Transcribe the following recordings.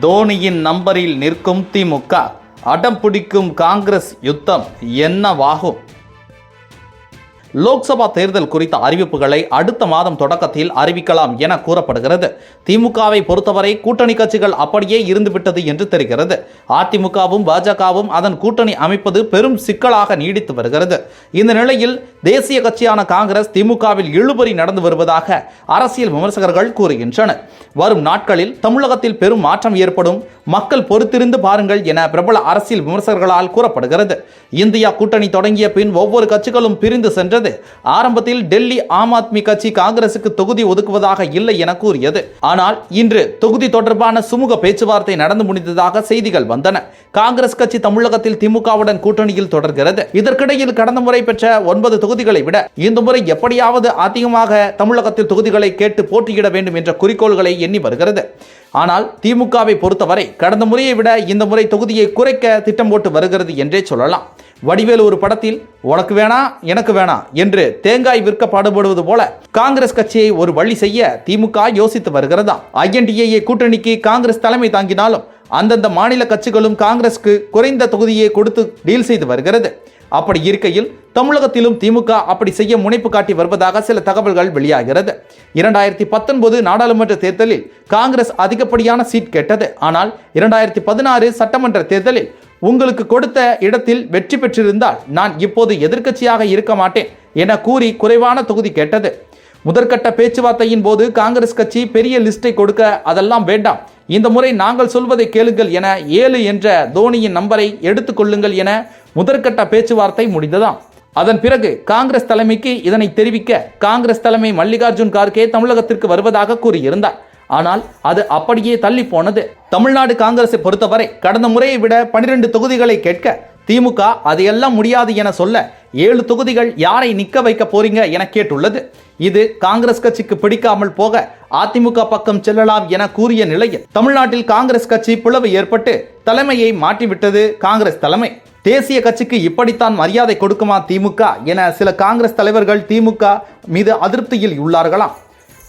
தோனியின் நம்பரில் நிற்கும் திமுக. அடம் பிடிக்கும் காங்கிரஸ் யுத்தம் என்னவாகும்? லோக்சபா தேர்தல் குறித்த அறிவிப்புகளை அடுத்த மாதம் தொடக்கத்தில் அறிவிக்கலாம் என கூறப்படுகிறது. திமுகவை பொறுத்தவரை கூட்டணி கட்சிகள் அப்படியே இருந்துவிட்டது என்று தெரிகிறது. அதிமுகவும் பாஜகவும் அதன் கூட்டணி அமைப்பது பெரும் சிக்கலாக நீடித்து வருகிறது. இந்த நிலையில் தேசிய கட்சியான காங்கிரஸ் திமுகவில் இழுபறி நடந்து வருவதாக அரசியல் விமர்சகர்கள் கூறுகின்றனர். வரும் நாட்களில் தமிழகத்தில் பெரும் மாற்றம் ஏற்படும். மக்கள் பொறுத்திருந்து பாருங்கள் என பிரபல அரசியல் விமர்சகர்களால் கூறப்படுகிறது. இந்தியா கூட்டணி தொடங்கிய பின் ஒவ்வொரு கட்சிகளும் பிரிந்து சென்றது. ஆரம்பத்தில் டெல்லி ஆம் ஆத்மி கட்சி காங்கிரசுக்கு தொகுதி ஒதுக்குவதாக இல்லை என கூறியது. ஆனால் இன்று தொகுதி தொடர்பான சுமூக பேச்சுவார்த்தை நடந்து முடிந்ததாக செய்திகள் வந்தன. காங்கிரஸ் கட்சி தமிழகத்தில் திமுகவுடன் கூட்டணியில் தொடர்கிறது. இதற்கிடையில் கடந்த முறை பெற்ற ஒன்பது தொகுதிகளை விட இந்த முறை எப்படியாவது அதிகமாக தமிழகத்தில் தொகுதிகளை கேட்டு போட்டியிட வேண்டும் என்ற குறிக்கோள்களை எண்ணி வருகிறது. ஆனால் திமுகவை பொறுத்தவரை கடந்த முறையை விட இந்த முறை தொகுதியை குறைக்க திட்டம் போட்டு வருகிறது என்றே சொல்லலாம். வடிவேலு ஒரு படத்தில் உனக்கு வேணா எனக்கு வேணா என்று தேங்காய் விற்க பாடுபடுவது போல காங்கிரஸ் கட்சியை ஒரு வழி செய்ய திமுக யோசித்து வருகிறதா ஐஎன்டிஏ கூட்டணிக்கு காங்கிரஸ் தலைமை தாங்கினாலும் அந்தந்த மாநில கட்சிகளும் காங்கிரஸ்க்கு குறைந்த தொகுதியை கொடுத்து டீல் செய்து வருகிறது. அப்படி இருக்கையில் தமிழகத்திலும் திமுக அப்படி செய்ய முனைப்பு காட்டி வருவதாக சில தகவல்கள் வெளியாகிறது. இரண்டாயிரத்தி பத்தொன்பது நாடாளுமன்ற தேர்தலில் காங்கிரஸ் அதிகப்படியான சீட் கேட்டது. ஆனால் இரண்டாயிரத்தி பதினாறு சட்டமன்ற தேர்தலில் உங்களுக்கு கொடுத்த இடத்தில் வெற்றி பெற்றிருந்தால் நான் இப்போது எதிர்க்கட்சியாக இருக்க மாட்டேன் என கூறி குறைவான தொகுதி கேட்டது. முதற்கட்ட பேச்சுவார்த்தையின் போது காங்கிரஸ் கட்சி பெரிய லிஸ்டை கொடுக்க அதெல்லாம் வேண்டாம். இந்த முறை நாங்கள் சொல்வதை கேளுங்கள் என ஏழு என்ற தோனியின் நம்பரை எடுத்துக்கொள்ளுங்கள் என முதற்கட்ட பேச்சுவார்த்தை முடிந்ததாம். அதன் பிறகு காங்கிரஸ் தலைமைக்கு இதனை தெரிவிக்க காங்கிரஸ் தலைமை மல்லிகார்ஜுன் கார்கே தமிழகத்திற்கு வருவதாக கூறியிருந்தார். ஆனால் அது அப்படியே தள்ளி போனது. தமிழ்நாடு காங்கிரஸை பொறுத்தவரை கடந்த முறையை விட பனிரெண்டு தொகுதிகளை கேட்க திமுக அதையெல்லாம் முடியாது என சொல்ல ஏழு தொகுதிகள் யாரை நிக்க வைக்க போறீங்க என கேட்டுள்ளது. இது காங்கிரஸ் கட்சிக்கு பிடிக்காமல் போக அதிமுக பக்கம் செல்லலாம் என கூறிய நிலையில் தமிழ்நாட்டில் காங்கிரஸ் கட்சி பிளவு ஏற்பட்டு தலைமையை மாற்றிவிட்டது காங்கிரஸ் தலைமை. தேசிய கட்சிக்கு இப்படித்தான் மரியாதை கொடுக்குமா திமுக என சில காங்கிரஸ் தலைவர்கள் திமுக மீது அதிருப்தியில் உள்ளார்களாம்.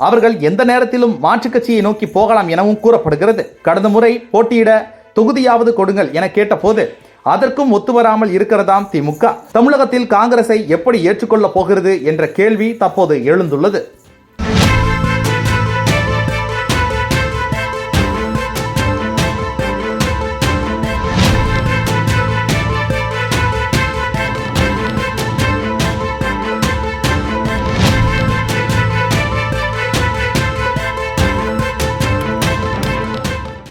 அவர்கள் எந்த நேரத்திலும் மாற்றுக் கட்சியை நோக்கி போகலாம் எனவும் கூறப்படுகிறது. கடந்த முறை போட்டியிட தொகுதியாவது கொடுங்கள் என கேட்டபோது அதற்கும் ஒத்துவராமல் இருக்கிறதாம் திமுக. தமிழகத்தில் காங்கிரஸை எப்படி ஏற்றுக்கொள்ளப் போகிறது என்ற கேள்வி தற்போது எழுந்துள்ளது.